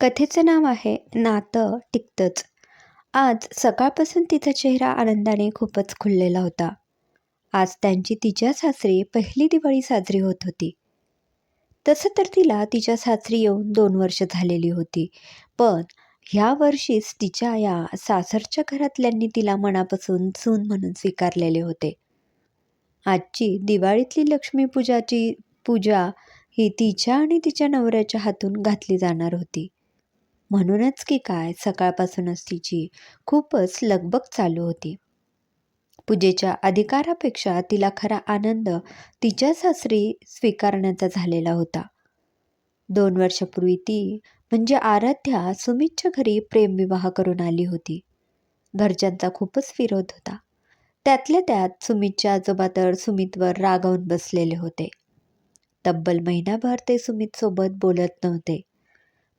कथेचं नाव आहे नातं टिकतंच. आज सकाळपासून तिचा चेहरा आनंदाने खूपच खुललेला होता. आज त्यांची तिच्या सासरी पहिली दिवाळी साजरी होत होती. तसं तर तिला तिच्या सासरी येऊन दोन वर्ष झालेली होती. पण ह्या वर्षीच तिच्या या सासरच्या घरातल्यांनी तिला मनापासून सून म्हणून स्वीकारलेले होते. आजची दिवाळीतली लक्ष्मीपूजाची पूजा ही तिच्या आणि तिच्या नवऱ्याच्या हातून घातली जाणार होती. म्हणूनच की काय सकाळपासूनच तिची खूपच लगबग चालू होती. पूजेच्या अधिकारापेक्षा तिला खरा आनंद तिच्या सासरी स्वीकारण्याचा झालेला होता. दोन वर्षापूर्वी ती म्हणजे आराध्या सुमितच्या घरी प्रेमविवाह करून आली होती. घरच्यांचा खूपच विरोध होता. त्यातल्या त्यात सुमितच्या आजोबा तर सुमितवर रागावून बसलेले होते. तब्बल महिनाभर ते सुमितसोबत बोलत नव्हते.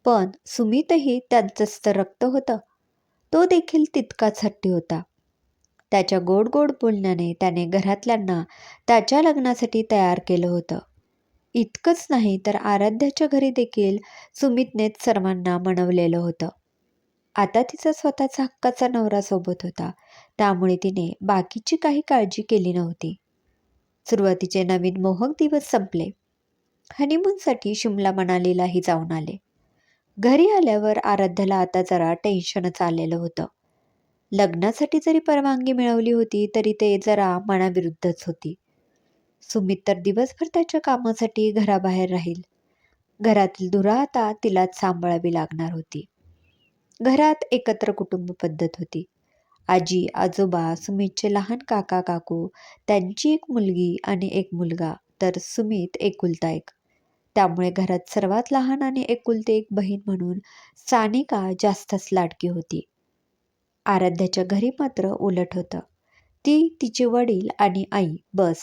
पण सुमितही त्यांचंच तर रक्त होतं. तो देखील तितकाच हट्टी होता. त्याच्या गोड गोड बोलण्याने त्याने घरातल्यांना त्याच्या लग्नासाठी तयार केलं होतं. इतकंच नाही तर आराध्याच्या घरी देखील सुमितनेच सर्वांना मनवलेलं होतं. आता तिचा स्वतःचा हक्काचा नवरा सोबत होता. त्यामुळे तिने बाकीची काही काळजी केली नव्हती. सुरुवातीचे नवीन मोहक दिवस संपले. हनीमूनसाठी शिमला मनालीलाही जाऊन आले. घरी आल्यावर आराध्याला आता जरा टेन्शनच आलेलं होतं. लग्नासाठी जरी परवानगी मिळवली होती तरी ते जरा मनाविरुद्धच होती. सुमित तर दिवसभर त्याच्या कामासाठी घराबाहेर राहील. घरातील धुरा आता तिलाच सांभाळावी लागणार होती. घरात एकत्र कुटुंब पद्धत होती. आजी आजोबा सुमितचे लहान काका काकू त्यांची एक मुलगी आणि एक मुलगा तर सुमित एकुलता एक त्यामुळे घरात सर्वात लहान आणि एकुलते एक बहीण म्हणून सानिका जास्तच लाडकी होती. आराध्याच्या घरी मात्र उलट होतं. ती तिचे वडील आणि आई बस.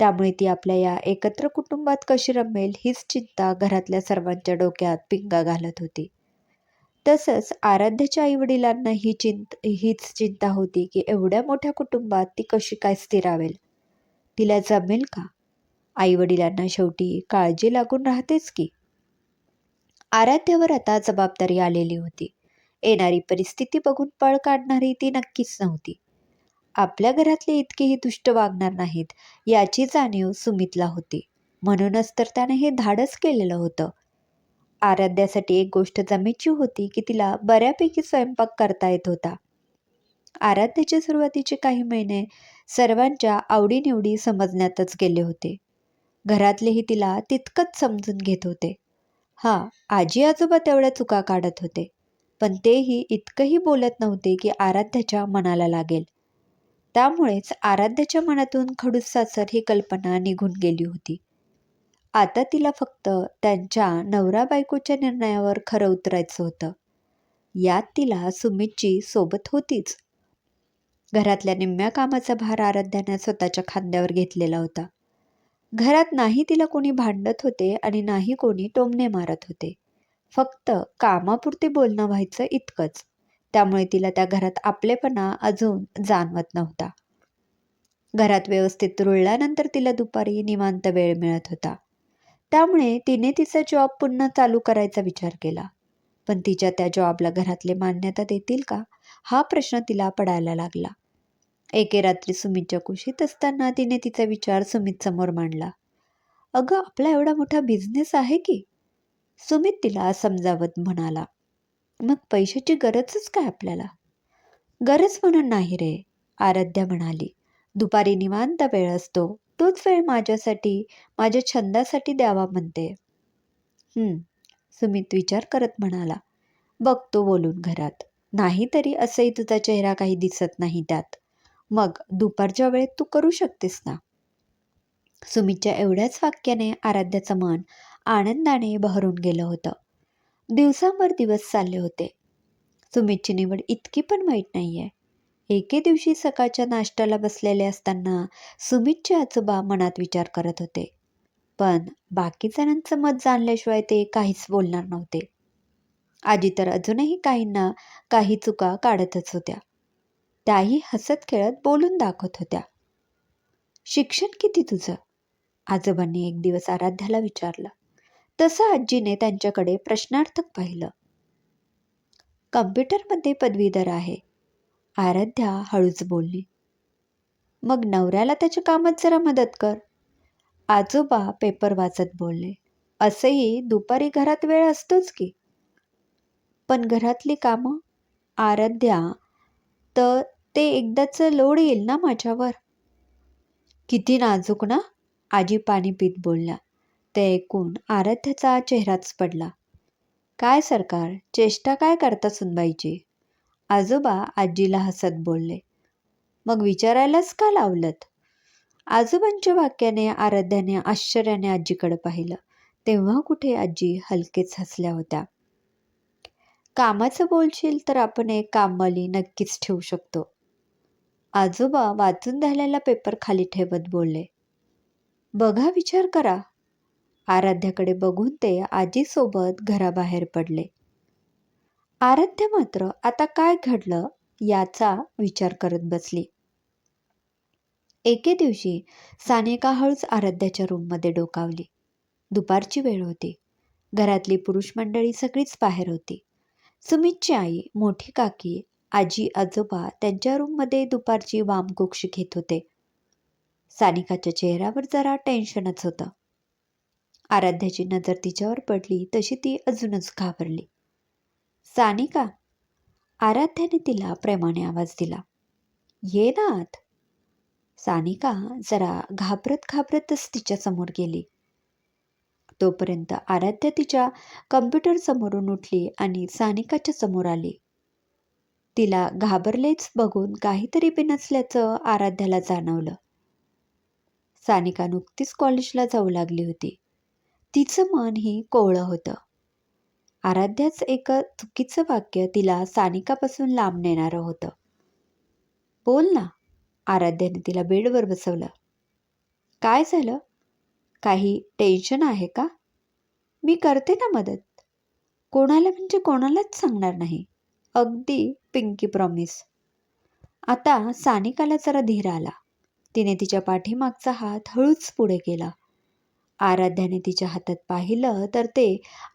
त्यामुळे ती आपल्या या एकत्र कुटुंबात कशी रमेल हीच चिंता घरातल्या सर्वांच्या डोक्यात पिंगा घालत होती. तसंच आराध्याच्या आई वडिलांना ही चिंत हीच चिंता होती की एवढ्या मोठ्या कुटुंबात ती कशी काय स्थिरावेल? तिला जमेल का? आईवडिलांना शेवटी काळजी लागून राहतेच की. आराध्यावर आता जबाबदारी आलेली होती. येणारी परिस्थिती बघून पळ काढणारी ती नक्कीच नव्हती. आपल्या घरातले इतकेही दुष्ट वागणार नाहीत याची जाणीव सुमितला होती. म्हणूनच तर त्याने हे धाडस केलेलं होतं. आराध्यासाठी एक गोष्ट जमेची होती की तिला बऱ्यापैकी स्वयंपाक करता येत होता. आराध्याचे सुरुवातीचे काही महिने सर्वांच्या आवडीनिवडी समजण्यातच गेले होते. घरातलेही तिला तितकंच समजून घेत होते. हा आजी आजोबा तेवढ्या चुका काढत होते पण तेही इतकंही बोलत नव्हते की आराध्याच्या मनाला लागेल. त्यामुळेच आराध्याच्या मनातून खडूस सासर ही कल्पना निघून गेली होती. आता तिला फक्त त्यांच्या नवरा बायकोच्या निर्णयावर खरं उतरायचं होतं. यात तिला सुमितची सोबत होतीच. घरातल्या निम्म्या कामाचा भार आराध्याने स्वतःच्या खांद्यावर घेतलेला होता. घरात नाही तिला कोणी भांडत होते आणि नाही कोणी टोमणे मारत होते. फक्त कामापुरते बोलणं व्हायचं इतकंच. त्यामुळे तिला त्या घरात आपलेपणा अजून जाणवत नव्हता. घरात व्यवस्थित रुळल्यानंतर तिला दुपारी निवांत वेळ मिळत होता. त्यामुळे तिने तिचा जॉब पुन्हा चालू करायचा विचार केला. पण तिच्या त्या जॉबला घरातले मान्यता देतील का? हा प्रश्न तिला पडायला लागला. एके रात्री सुमितच्या कुशीत असताना तिने तिचा विचार सुमित समोर मांडला. अगं आपला एवढा मोठा बिझनेस आहे की? सुमित तिला समजावत म्हणाला. मग पैशाची गरजच काय आपल्याला? गरज म्हणून नाही रे आराध्या म्हणाली. दुपारी निवांत वेळ असतो. तोच वेळ माझ्यासाठी माझ्या छंदासाठी द्यावा म्हणते. सुमित विचार करत म्हणाला. बघतो बोलून घरात. नाहीतरी असंही तुझा चेहरा काही दिसत नाही त्यात. मग दुपारच्या वेळेत तू करू शकतेस ना? सुमितच्या एवढ्याच वाक्याने आराध्याचं मन आनंदाने बहरून गेलं होतं. दिवसांवर दिवस चालले होते. सुमितची निवड इतकी पण वाईट नाही आहे एके दिवशी सकाळच्या नाश्त्याला बसलेले असताना सुमितचे आजोबा मनात विचार करत होते. पण बाकी जणांचं मत जाणल्याशिवाय ते काहीच बोलणार नव्हते. आजी तर अजूनही काहींना काही चुका काढतच होत्या. त्याही हसत खेळत बोलून दाखवत होत्या. शिक्षण किती तुझं? आजोबांनी एक दिवस आराध्याला विचारलं. तसं आजीने त्यांच्याकडे प्रश्नार्थक पाहिलं. कम्प्युटरमध्ये पदवीधर आहे. आराध्या हळूच बोलली. मग नवऱ्याला त्याच्या कामात जरा मदत कर. आजोबा पेपर वाचत बोलले. असंही दुपारी घरात वेळ असतोच की. पण घरातली कामं? आराध्या तर ते एकदाचं लोड येईल ना माझ्यावर? किती नाजूक ना? आजी पाणी पीत बोलल्या. ते ऐकून आराध्याचा चेहराच पडला. काय सरकार? चेष्टा काय करता सुनबाईची? आजोबा आजीला हसत बोलले. मग विचारायलाच का लावलत? आजोबांच्या वाक्याने आराध्याने आश्चर्याने आजीकडे पाहिलं. तेव्हा कुठे आजी हलकेच हसल्या होत्या. कामाचं बोलशील तर आपण एक कामवाली नक्कीच ठेवू शकतो. आजोबा वाचून झालेला पेपर खाली ठेवत बोलले. बघा विचार करा. आराध्याकडे बघून ते आजीसोबत घराबाहेर पडले. आराध्य मात्र आता काय घडलं याचा विचार करत बसली. एके दिवशी सानिका हळूच आराध्याच्या रूममध्ये डोकावली. दुपारची वेळ होती. घरातली पुरुष मंडळी सगळीच बाहेर होती. सुमितची आई मोठी काकी आजी आजोबा त्यांच्या रूममध्ये दुपारची वामकुक्षी घेत होते. सानिकाच्या चेहऱ्यावर जरा टेन्शनच होतं. आराध्याची नजर तिच्यावर पडली तशी ती अजूनच घाबरली. सानिका आराध्याने तिला प्रेमाने आवाज दिला. ये ना आत. सानिका जरा घाबरत घाबरतच तिच्यासमोर गेली. तोपर्यंत आराध्या तिच्या कम्प्युटर समोरून उठली आणि सानिकाच्या समोर आली. तिला घाबरलेच बघून काहीतरी बिनसल्याचं आराध्याला जाणवलं. सानिका नुकतीच कॉलेजला जाऊ लागली होती. तिचं मन ही कोवळं होतं. आराध्याच एक चुकीचं वाक्य तिला सानिकापासून लांब नेणारं होतं. बोल ना आराध्याने तिला बेडवर बसवलं. काय झालं? काही टेन्शन आहे का? मी करते ना मदत. कोणाला म्हणजे कोणालाच सांगणार नाही. अगदी पिंकी प्रॉमिस आता सानिकाला जरा धीर आला. तिने तिच्या पाठीमागचा हात हळूच पुढे केला. आराध्याने तिच्या हातात पाहिलं तर ते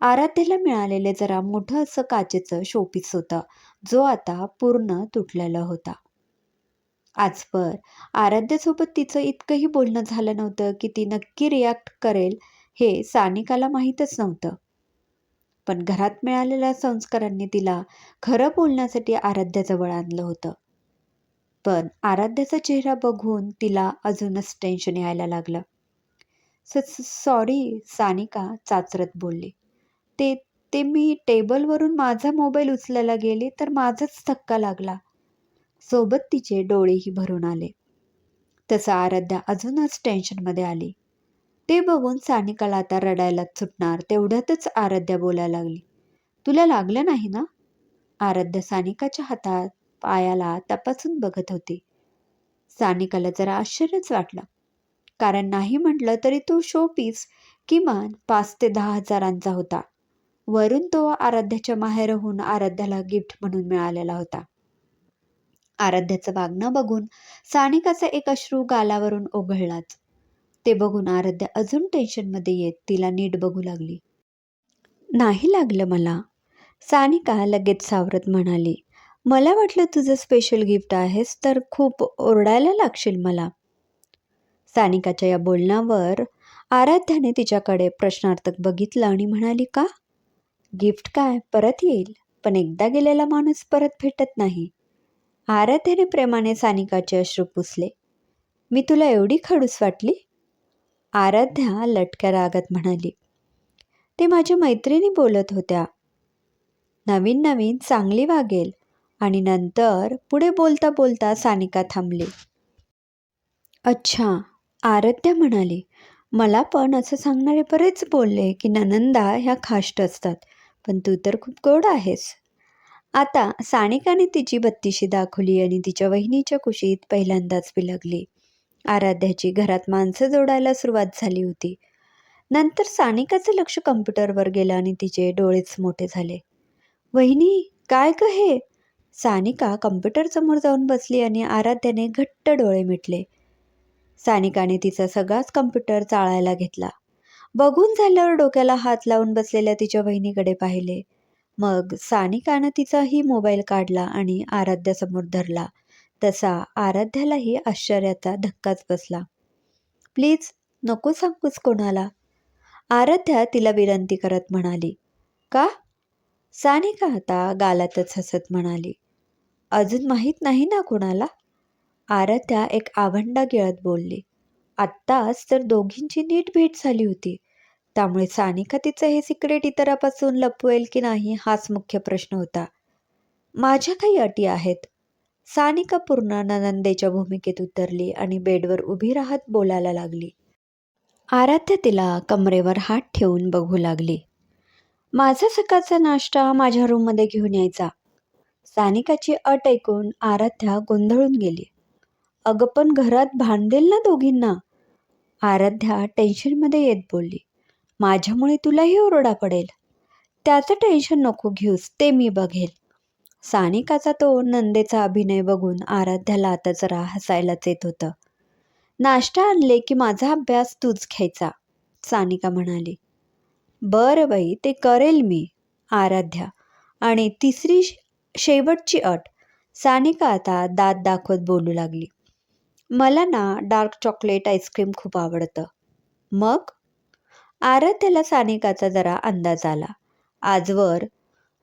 आराध्याला मिळालेले जरा मोठं असं काचेचं शोपीस होतं जो आता पूर्ण तुटलेला होता. आजवर. आराध्यासोबत तिचं इतकंही बोलणं झालं नव्हतं की ती नक्की रिॲक्ट करेल हे सानिकाला माहीतच नव्हतं. पण घरात मिळालेल्या संस्कारांनी तिला खरं बोलण्यासाठी आराध्याजवळ आणलं होतं. पण आराध्याचा चेहरा बघून तिला अजूनच टेन्शन यायला लागलं. स सॉरी सानिका चाचरत बोलली. ते ते मी टेबलवरून माझा मोबाईल उचलायला गेले तर माझाच धक्का लागला. सोबत तिचे डोळेही भरून आले. तसं आराध्या अजूनच टेन्शनमध्ये आली. ते बघून सानिकाला आता रडायलाच सुटणार तेवढ्यातच आराध्या बोलायला लागली. तुला लागलं नाही ना? आराध्या सानिकाच्या हातात पायाला तपासून बघत होती. सानिकाला जरा आश्चर्यच वाटलं. कारण नाही म्हटलं तरी तो शो पीस किमान पाच ते दहा हजारांचा होता. वरून तो आराध्याच्या माहेरहून आराध्याला गिफ्ट म्हणून मिळालेला होता. आराध्याचं वागणं बघून सानिकाचा एक अश्रू गालावरून ओघळलाच. ते बघून आराध्या अजून टेन्शनमध्ये येत तिला नीट बघू लागली. नाही लागलं मला. सानिका लगेच सावरत म्हणाली. मला वाटलं तुझं स्पेशल गिफ्ट आहेस तर खूप ओरडायला लागशील मला. सानिकाच्या या बोलण्यावर आराध्याने तिच्याकडे प्रश्नार्थक बघितलं आणि म्हणाली का? गिफ्ट काय? परत येईल. पण एकदा गेलेला माणूस परत भेटत नाही. आराध्याने प्रेमाने सानिकाचे अश्रू पुसले. मी तुला एवढी खडूस वाटली? आराध्या लटक्या रागात म्हणाली. ते माझ्या मैत्रिणी बोलत होत्या. नवीन नवीन चांगली वागेल आणि नंतर पुढे बोलता बोलता सानिका थांबली. अच्छा आराध्या म्हणाली. मला पण असं सांगणारे बरेच बोलले की ननंदा ह्या खाष्ट असतात पण तू तर खूप गोड आहेस. आता सानिकाने तिची बत्तीशी दाखवली आणि तिच्या वहिनीच्या कुशीत पहिल्यांदाच बिलगली आराध्याची घरात माणसं जोडायला सुरुवात झाली होती. नंतर सानिकाचं लक्ष कम्प्युटरवर गेलं आणि तिचे डोळेच मोठे झाले. वहिनी काय ग हे? सानिका कम्प्युटरसमोर जाऊन बसली आणि आराध्याने घट्ट डोळे मिटले. सानिकाने तिचा सगळाच कम्प्युटर चाळायला घेतला. बघून झाल्यावर डोक्याला हात लावून बसलेल्या तिच्या वहिनीकडे पाहिले. मग सानिकानं तिचाही मोबाईल काढला आणि आराध्यासमोर धरला. तसा आराध्यालाही आश्चर्याचा धक्काच बसला. प्लीज नको सांगूच कोणाला. आराध्या तिला विनंती करत म्हणाली का? सानिका आता गालातच हसत म्हणाली अजून माहीत नाही ना कोणाला? आराध्या एक आवंडा गिळत बोलली आत्ताच तर दोघींची नीट भेट झाली होती. त्यामुळे सानिका तिचं हे सिक्रेट इतरापासून लपवेल की नाही हाच मुख्य प्रश्न होता. माझ्या काही अटी आहेत. सानिका पूर्ण ननंदेच्या भूमिकेत उतरली आणि बेडवर उभी राहत बोलायला लागली. आराध्य तिला कमरेवर हात ठेवून बघू लागली. माझा सकाळचा नाश्ता माझ्या रूममध्ये घेऊन यायचा. सानिकाची अट ऐकून आराध्या गोंधळून गेली. अगं पण घरात भांडेल ना दोघींना? आराध्या टेन्शनमध्ये येत बोलली. माझ्यामुळे तुलाही ओरडा पडेल. त्याचं टेन्शन नको घेऊस ते मी बघेल. सानिकाचा तो नंदेचा अभिनय बघून आराध्याला आता जरा हसायलाच येत होतं. नाश्ता आणले की माझा अभ्यास तूच घ्यायचा सानिका म्हणाली. बरं बाई ते करेल मी आराध्या. आणि तिसरी शेवटची अट सानिका आता दात दाखवत बोलू लागली. मला ना डार्क चॉकलेट आईस्क्रीम खूप आवडतं. मग? आराध्याला सानिकाचा जरा अंदाज आला. आजवर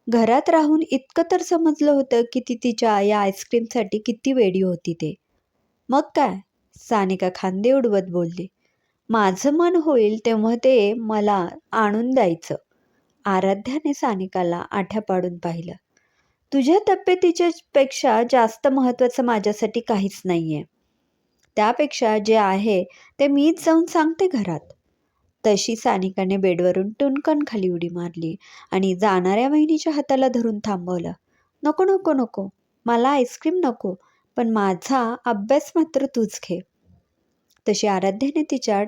घरात राहून इतकं तर समजलं होतं की ती तिच्या या आईस्क्रीमसाठी किती वेडी होती ते. मग काय? सानिका खांदे उडवत बोलली. माझं मन होईल तेव्हा ते मला आणून द्यायचं. आराध्याने सानिकाला आठ्या पाडून पाहिलं. तुझ्या तब्येतीच्या पेक्षा जास्त महत्त्वाचं माझ्यासाठी काहीच नाही आहे त्यापेक्षा जे आहे ते मीच जाऊन सांगते घरात. तशी सानिकाने बेडवरून टुनकन खाली उडी मारली आणि जाणाऱ्या वहिनीच्या हाताला धरून थांबवलं. नको नको नको. मला आईस्क्रीम नको पण माझा अभ्यास मात्र तूच घे. तशी आराध्याने तिच्या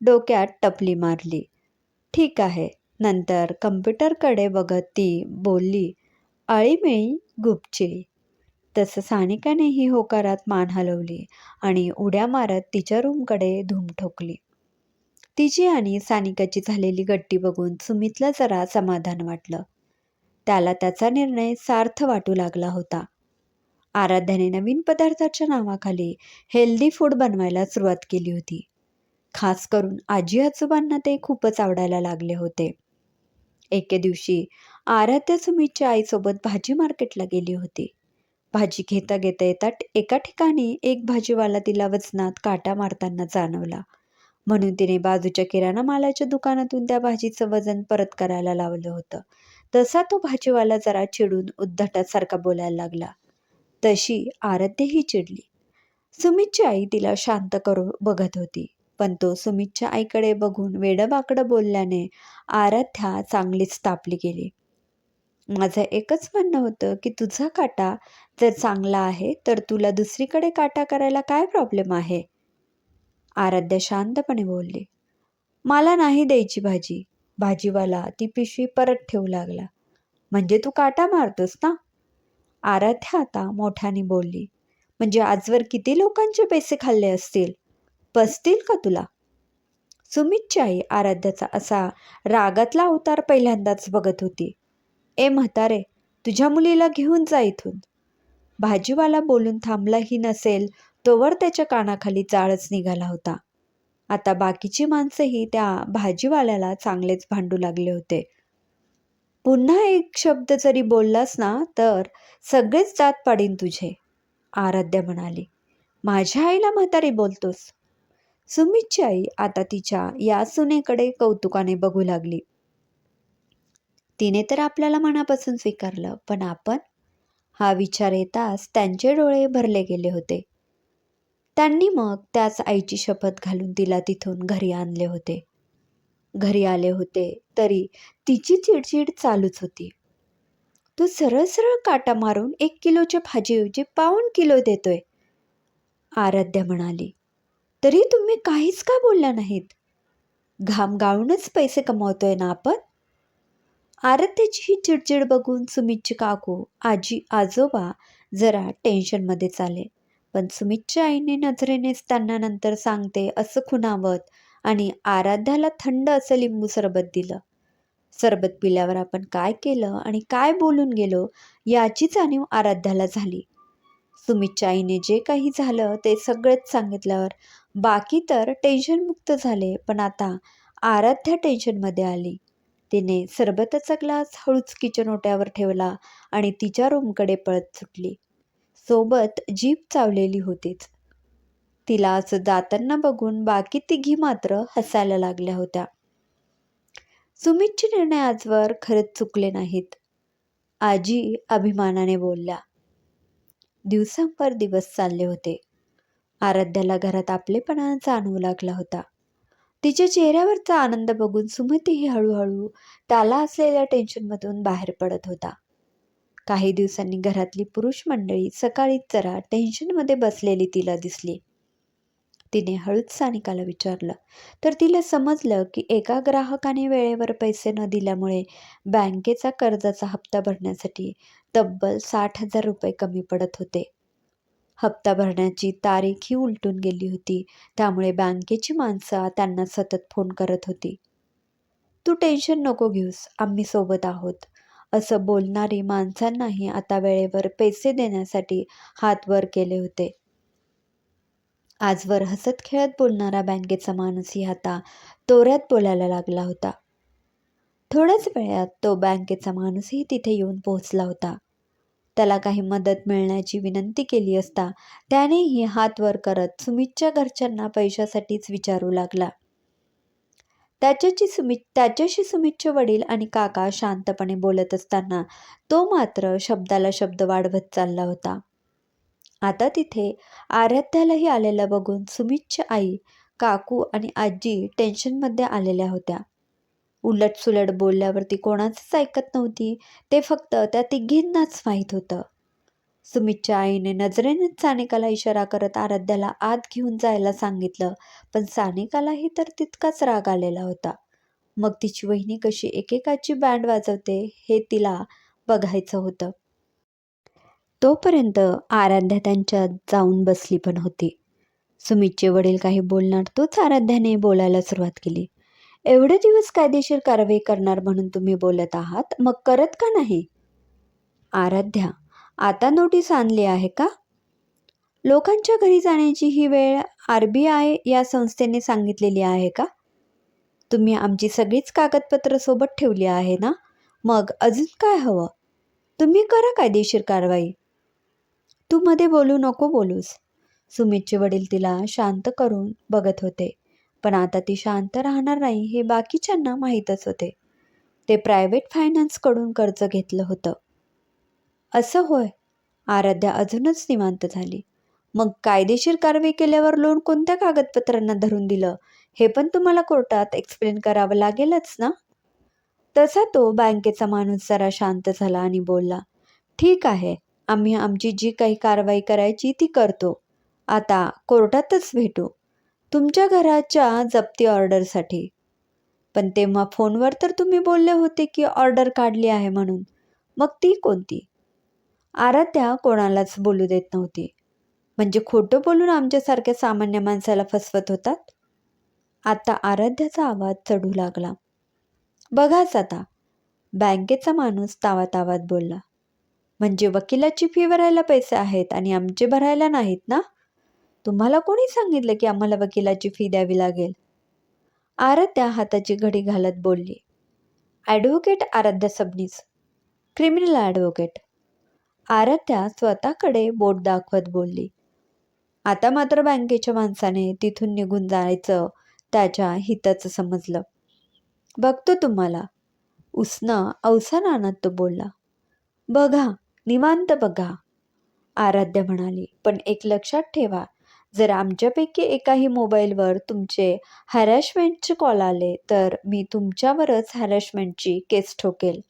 डोक्यात टपली मारली. ठीक आहे. नंतर कम्प्युटरकडे बघत ती बोलली अळीमेळी गुपचिळी तसं सानिकानेही होकारात मान हलवली आणि उड्या मारत तिच्या रूमकडे धूम ठोकली. तिची आणि सानिकाची झालेली गट्टी बघून सुमितला जरा समाधान वाटलं. त्याला त्याचा निर्णय सार्थ वाटू लागला होता. आराध्याने नवीन पदार्थाच्या नावाखाली हेल्दी फूड बनवायला सुरुवात केली होती. खास करून आजी आजोबांना ते खूपच आवडायला लागले होते. एके दिवशी आराध्या सुमितच्या आईसोबत भाजी मार्केटला गेली होती. भाजी घेता घेता येता एका ठिकाणी एक भाजीवाला तिला वजनात काटा मारताना जाणवला. म्हणून तिने बाजूच्या किराणा मालाच्या दुकानातून त्या भाजीचं वजन परत करायला लावलं होतं. तसा तो भाजीवाला जरा चिडून उद्धटासारखा बोलायला लागला. तशी आराध्यही चिडली. सुमितची आई तिला शांत करू बघत होती पण तो सुमितच्या आईकडे बघून वेडबाकडं बोलल्याने आराध्या चांगलीच तापली गेली. माझं एकच म्हणणं होतं की तुझा काटा जर चांगला आहे तर तुला दुसरीकडे काटा करायला काय प्रॉब्लेम आहे? आराध्या शांतपणे बोलली. मला नाही द्यायची भाजी. भाजीवाला ती पिशवी परत ठेवू लागला. म्हणजे तू काटा मारतोस ना? आराध्या आता मोठ्याने बोलली. म्हणजे आजवर किती लोकांचे पैसे खाल्ले असतील? पसतील का तुला? सुमितची आई आराध्याचा असा रागातला अवतार पहिल्यांदाच बघत होती. ए म्हातारे तुझ्या मुलीला घेऊन जा इथून. भाजीवाला बोलून थांबलाही नसेल तोवर त्याच्या कानाखाली जाळच निघाला होता. आता बाकीची माणसंही त्या भाजीवाल्याला चांगलेच भांडू लागले होते. पुन्हा एक शब्द जरी बोललास ना तर सगळेच दात पाडीन तुझे आराध्या म्हणाली. माझ्या आईला म्हातारी बोलतोस? सुमितची आई आता तिच्या या सुनेकडे कौतुकाने बघू लागली. तिने तर आपल्याला मनापासून स्वीकारलं पण आपण? हा विचार येताच त्यांचे डोळे भरले गेले होते. त्यांनी मग त्याच आईची शपथ घालून तिला तिथून घरी आणले होते. घरी आले होते तरी तिची चिडचिड चालूच होती. तू सरळ सरळ काटा मारून एक किलोच्या भाजीऐवजी पाऊण किलो देतोय आराध्या म्हणाली. तरी तुम्ही काहीच का बोलल्या नाहीत? घाम गाळूनच पैसे कमवतोय ना आपण? आराध्याची ही चिडचिड बघून सुमितची काकू आजी आजोबा जरा टेन्शनमध्ये चाले पण सुमितच्या आईने नजरेनेच त्यांना नंतर सांगते असं खुणावत. आणि आराध्याला थंड असं लिंबू सरबत दिलं. सरबत पिल्यावर आपण काय केलं आणि काय बोलून गेलो याची जाणीव आराध्याला झाली. सुमितच्या आईने जे काही झालं ते सगळंच सांगितल्यावर बाकी तर टेन्शनमुक्त झाले पण आता आराध्या टेन्शनमध्ये आली. तिने सरबताचा ग्लास हळूच किचन ओट्यावर ठेवला आणि तिच्या रूमकडे पळत सुटली. सोबत जीप चावलेली होतीच. तिला असं जाताना बघून बाकी तिघी मात्र हसायला लागल्या होत्या. सुमितचे निर्णय आजवर खरंच चुकले नाहीत. आजी अभिमानाने बोलल्या. दिवसांपर दिवस चालले होते. आराध्याला घरात आपलेपणा जाणवू लागला होता. तिच्या चेहऱ्यावरचा आनंद बघून सुमतीही हळूहळू त्याला असलेल्या टेन्शनमधून बाहेर पडत होता. काही दिवसांनी घरातली पुरुष मंडळी सकाळीच जरा टेन्शनमध्ये बसलेली तिला दिसली. तिने हळूच सानिकाला विचारलं. तर तिला समजलं की एका ग्राहकाने वेळेवर पैसे न दिल्यामुळे बँकेचा कर्जाचा हप्ता भरण्यासाठी तब्बल साठ हजार रुपये कमी पडत होते. हप्ता भरण्याची तारीख ही उलटून गेली होती. त्यामुळे बँकेची माणसं त्यांना सतत फोन करत होती. तू टेन्शन नको घेऊस. आम्ही सोबत आहोत. असं बोलणारी माणसांनाही आता वेळेवर पैसे देण्यासाठी हात वर केले होते. आजवर हसत खेळत बोलणारा बँकेचा माणूसही आता तोऱ्यात बोलायला लागला होता. थोड्याच वेळात तो बँकेचा माणूसही तिथे येऊन पोहोचला होता. त्याला काही मदत मिळण्याची विनंती केली असता त्यानेही हात वर करत सुमितच्या घरच्यांना पैशासाठीच विचारू लागला. त्याच्याची सुमित त्याच्याशी सुमितचे वडील आणि काका शांतपणे बोलत असताना तो मात्र शब्दाला शब्द वाढवत चालला होता. आता तिथे आराध्यालाही आलेलं बघून सुमितची आई काकू आणि आजी टेन्शनमध्ये आलेल्या होत्या. उलट सुलट कोणाचंच ऐकत नव्हती ते फक्त त्या तिघींनाच माहीत होतं. सुमितच्या आईने नजरेनेच सानिकाला इशारा करत आराध्याला आत घेऊन जायला सांगितलं पण सानिकालाही तर तितकाच राग आलेला होता. मग तिची वहिनी कशी एकेकाची बँड वाजवते हे तिला बघायचं होतं. तोपर्यंत आराध्या त्यांच्यात जाऊन बसली पण होती. सुमितचे वडील काही बोलणार तोच आराध्याने बोलायला सुरुवात केली. एवढे दिवस कायदेशीर कारवाई करणार म्हणून तुम्ही बोलत आहात मग करत का नाही? आराध्या आता नोटीस आणली आहे का? लोकांच्या घरी जाण्याची ही वेळ आर बी आय या संस्थेने सांगितलेली आहे का? तुम्ही आमची सगळीच कागदपत्रं सोबत ठेवली आहे ना? मग अजून काय हवं? तुम्ही करा कायदेशीर कारवाई. तू मध्ये बोलू नको बोलूस. सुमितचे वडील तिला शांत करून बघत होते. पण आता ती शांत राहणार नाही हे बाकीच्यांना माहीतच होते. ते प्रायव्हेट फायनान्सकडून कर्ज घेतलं होतं. असं होय. आराध्या अजूनच निवांत झाली. मग कायदेशीर कारवाई केल्यावर लोन कोणत्या कागदपत्रांना धरून दिलं? हे पण तुम्हाला कोर्टात एक्सप्लेन करावं लागेलच ना? तसा तो बँकेचा माणूस जरा शांत झाला आणि बोलला ठीक आहे आम्ही आमची जी काही कारवाई करायची ती करतो. आता कोर्टातच भेटू. तुमच्या घराच्या जप्ती ऑर्डरसाठी. पण तेव्हा फोनवर तर तुम्ही बोलले होते की ऑर्डर काढली आहे म्हणून. मग ती कोणती? आराध्या कोणालाच बोलू देत नव्हती. म्हणजे खोटं बोलून आमच्यासारख्या सामान्य माणसाला फसवत होतात? आता आराध्याचा आवाज चढू लागला. बघाच आता. बँकेचा माणूस तावातावात बोलला. म्हणजे वकिलाची फी भरायला पैसे आहेत आणि आमचे भरायला नाहीत ना? तुम्हाला कोणी सांगितलं की आम्हाला वकिलाची फी द्यावी लागेल? आराध्या हाताची घडी घालत बोलली. Advocate Aradhya Sabnis. Criminal advocate. Aradhya स्वतःकडे बोट दाखवत बोलली. आता मात्र बँकेच्या माणसाने तिथून निघून जायचं त्याच्या हिताचं समजलं. बघतो तुम्हाला. उसनं अवसान तो बोलला. बघा निवांत बघा. आराध्य म्हणाली पण एक लक्षात ठेवा जर आमच्यापैकी एकाही मोबाईलवर तुमचे हॅरॅशमेंटचे कॉल आले तर मी तुमच्यावरच हॅरॅशमेंटची केस ठोकेल.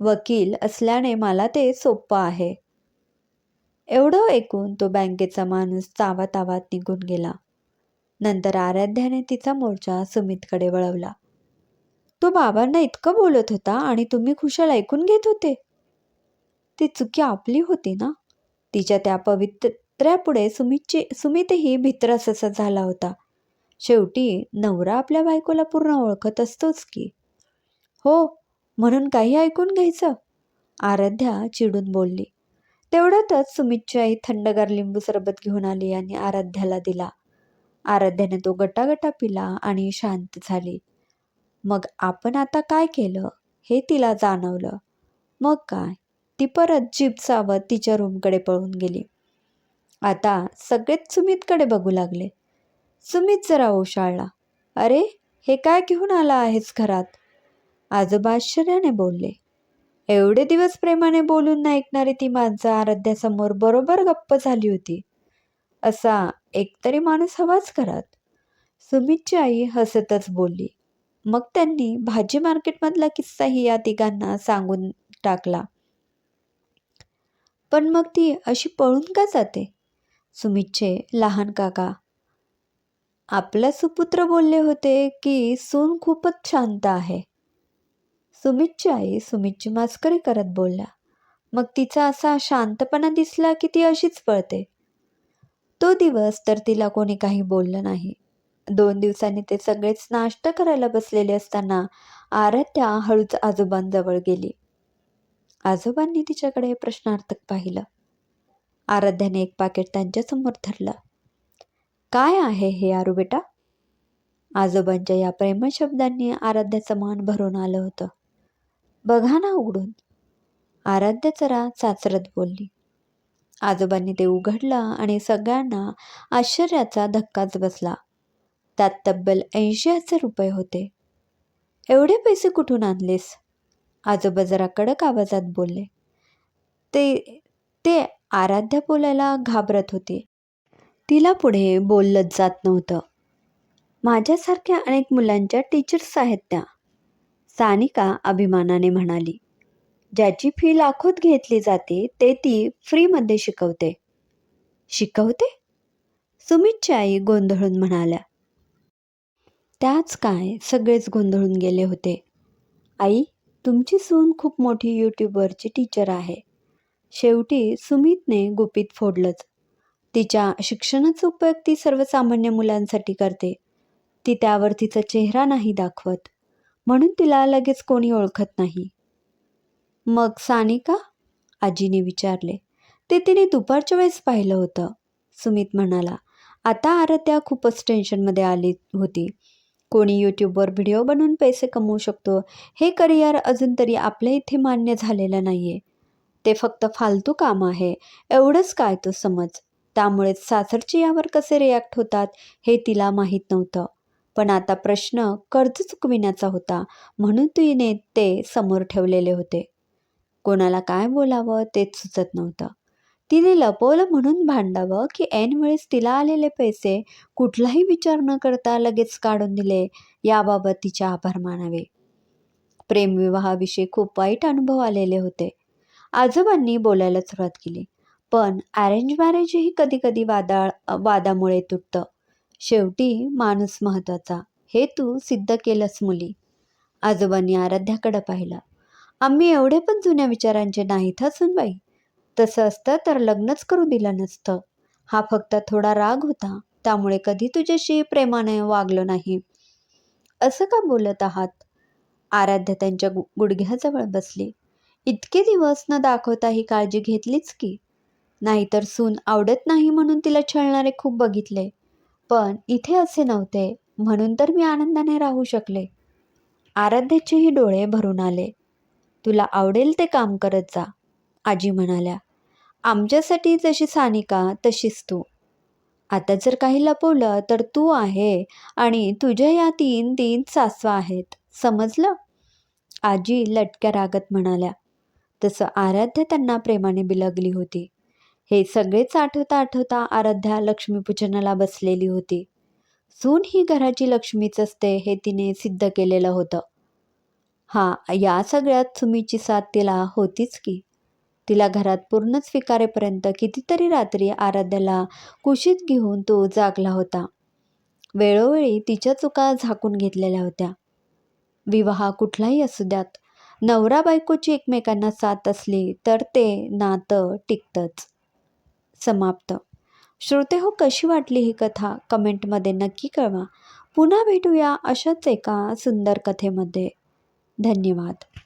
वकील असल्याने मला ते सोपं आहे. एवढं ऐकून तो बँकेचा माणूस तावातावात निघून गेला. नंतर आराध्याने तिचा मोर्चा सुमितकडे वळवला. तो बाबांना इतकं बोलत होता आणि तुम्ही खुशाल ऐकून घेत होते? ती चुकी आपली होती ना? तिच्या त्या पवित्र्यापुढे सुमितची सुमितही भित्राससा झाला होता. शेवटी नवरा आपल्या बायकोला पूर्ण ओळखत असतोच की. हो म्हणून काही ऐकून घ्यायचं? आराध्या चिडून बोलली. तेवढ्यातच सुमितची आई थंडगार लिंबू सरबत घेऊन आली आणि आराध्याला दिला. आराध्याने तो गटागटा पिला आणि शांत झाली. मग आपण आता काय केलं हे तिला जाणवलं. मग काय? ती परत जीप चावत तिच्या रूमकडे पळून गेली. आता सगळेच सुमितकडे बघू लागले. सुमित जरा ओशाळला. अरे हे काय घेऊन आला आहेस घरात? आजोबा आश्चर्याने बोलले एवढे दिवस प्रेमाने बोलून न ऐकणारी ती माणसं आराध्यासमोर बरोबर गप्प झाली होती. असा एकतरी माणूस हवाच घरात सुमितची आई हसतच बोलली. मग त्यांनी भाजी मार्केटमधला किस्साही या तिघांना सांगून टाकला. पण मग ती अशी पळून का जाते? सुमितचे लहान काका. आपला सुपुत्र बोलले होते की सून खूपच शांत आहे. सुमितची आई सुमितची मास्करी करत बोलल्या मग तिचा असा शांतपणा दिसला की ती अशीच पळते. तो दिवस तर तिला कोणी काही बोललं नाही. दोन दिवसांनी ते सगळेच नाश्ता करायला बसलेले असताना आराध्या हळूच आजोबांजवळ गेली. आजोबांनी तिच्याकडे प्रश्नार्थक पाहिलं. आराध्याने एक पाकिट त्यांच्यासमोर धरलं. काय आहे हे आरू बेटा आजोबांच्या या प्रेमशब्दांनी आराध्याचं मान भरून आलं होतं. बघा ना उघडून. आराध्य जरा चाचरत बोलली. आजोबांनी ते उघडलं आणि सगळ्यांना आश्चर्याचा धक्काच बसला. त्यात तब्बल ऐंशी हजार रुपये होते. एवढे पैसे कुठून आणलेस? आजोबा जरा कडक आवाजात बोलले. ते ते आराध्या बोलायला घाबरत होती. तिला पुढे बोललंच जात नव्हतं. माझ्यासारख्या अनेक मुलांच्या टीचर्स आहेत त्या. सानिका अभिमानाने म्हणाली ज्याची फी लाखोत घेतली जाते ते ती फ्रीमध्ये शिकवते. शिकवते? सुमितची आई गोंधळून म्हणाल्या. त्याच काय सगळेच गोंधळून गेले होते. आई तुमची सून खूप मोठी यूट्यूबवरची टीचर आहे. शेवटी सुमितने गुपित फोडलंच. तिच्या शिक्षणाचा उपयोग ती सर्वसामान्य मुलांसाठी करते. ती त्यावर तिचा चेहरा नाही दाखवत. म्हणून तिला लगेच कोणी ओळखत नाही. मग सानिका? आजीने विचारले. ते तिने दुपारच्या वेळेस पाहिलं होतं. सुमित म्हणाला आता आरत्या खूपच टेन्शनमध्ये आली होती. कोणी यूट्यूबवर व्हिडिओ बनवून पैसे कमवू शकतो. हे करिअर अजून तरी आपल्या इथे मान्य झालेलं नाही आहे ते फक्त फालतू काम आहे. एवढंच काय तो समज. त्यामुळेच सासरचे यावर कसे रिॲक्ट होतात हे तिला माहीत नव्हतं. पण आता प्रश्न कर्ज चुकविण्याचा होता म्हणून तिने ते समोर ठेवलेले होते. कोणाला काय बोलावं तेच सुचत नव्हतं. तिने लपवलं म्हणून भांडावं की ऐन वेळेस तिला आलेले पैसे कुठलाही विचार न करता लगेच काढून दिले याबाबत तिचे आभार मानावे. प्रेमविवाहाविषयी खूप वाईट अनुभव आलेले होते. आजोबांनी बोलायला सुरुवात केली पण अरेंज मॅरेजही कधी कधी वादाळ वादामुळे तुटतं. शेवटी माणूस महत्त्वाचा. हे तू सिद्ध केलंस मुली. आजोबांनी आराध्याकडं पाहिलं. आम्ही एवढे पण जुन्या विचारांचे नाहीत हसून बाई. तसं असतं तर लग्नच करू दिलं नसतं. हा फक्त थोडा राग होता. त्यामुळे कधी तुझ्याशी प्रेमाने वागलो नाही. असं का बोलत आहात? आराध्या त्यांच्या गु गुडघ्याजवळ बसली. इतके दिवस न दाखवता ही काळजी घेतलीच की. नाहीतर सून आवडत नाही म्हणून तिला छळणारे खूप बघितले. पण इथे असे नव्हते म्हणून तर मी आनंदाने राहू शकले. आराध्याचेही डोळे भरून आले. तुला आवडेल ते काम करत जा आजी म्हणाल्या. आमच्यासाठी जशी सानिका तशीच तू. आता जर काही लपवलं तर तू आहे आणि तुझ्या या तीन तीन सासवा आहेत. समजलं? आजी लटक्या रागत म्हणाल्या. तसं आराध्य त्यांना प्रेमाने बिलगली होती. हे सगळेच आठवता आठवता आराध्या लक्ष्मीपूजनाला बसलेली होती. सून ही घराची लक्ष्मीच असते हे तिने सिद्ध केलेलं होतं. हा या सगळ्यात सुमीची साथ तिला होतीच की. तिला घरात पूर्ण स्वीकारेपर्यंत कितीतरी रात्री आराध्याला कुशीत घेऊन तो जागला होता. वेळोवेळी तिच्या चुका झाकून घेतलेल्या होत्या. विवाह कुठलाही असू द्यात नवरा बायकोची एकमेकांना साथ असली तर ते नातं टिकतंच. समाप्त. श्रोते हो कशी वाटली ही कथा? कमेंटमध्ये नक्की कळवा. पुन्हा भेटूया अशाच एका सुंदर कथेमध्ये. धन्यवाद.